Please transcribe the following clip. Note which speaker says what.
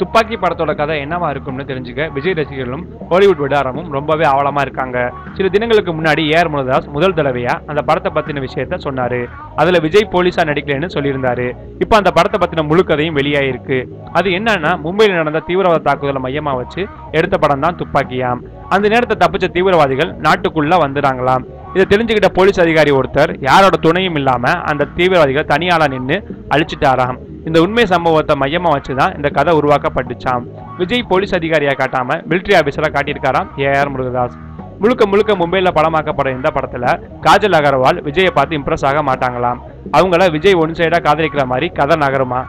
Speaker 1: துப்பாக்கி படத்தோட கதை என்னவா இருக்கும்னு தெரிஞ்சுக்க விஜய் ரசிகர்களும் ஹாலிவுட் விடாரமும் ரொம்பவே ஆவலமா இருக்காங்க. சில தினங்களுக்கு முன்னாடி ஏஆர் முருகதாஸ் முதல் தடவையா அந்த படத்தை பத்தின விஷயத்த சொன்னாரு. அதுல விஜய் போலீஸா நடிக்கலன்னு சொல்லியிருந்தாரு. இப்போ அந்த படத்தை பத்தின முழு கதையும் வெளியாயிருக்கு. அது என்னன்னா மும்பையில் நடந்த தீவிரவாத தாக்குதலை மையமா வச்சு எடுத்த படம் தான் துப்பாக்கியாம். அந்த நேரத்தை தப்பிச்ச தீவிரவாதிகள் நாட்டுக்குள்ள வந்துறாங்களாம். இதை தெரிஞ்சுக்கிட்ட போலீஸ் அதிகாரி ஒருத்தர் யாரோட துணையும் இல்லாமல் அந்த தீவிரவாதிகள் தனியாளா நின்று அழிச்சிட்டாராம். இந்த உண்மை சம்பவத்தை மையமாக வச்சு தான் இந்த கதை உருவாக்கப்பட்டுச்சாம். விஜய் போலீஸ் அதிகாரியாக காட்டாமல் மிலிட்டரி ஆஃபீஸராக காட்டியிருக்காராம் ஏஆர் முருகதாஸ். முழுக்க முழுக்க மும்பையில் படமாக்கப்பட இந்த படத்தில் காஜல் அகர்வால் விஜயை பார்த்து இம்ப்ரெஸ் ஆக மாட்டாங்களாம். அவங்கள விஜய் ஒன் சைடாக காதலிக்கிற மாதிரி கதை நகருமா?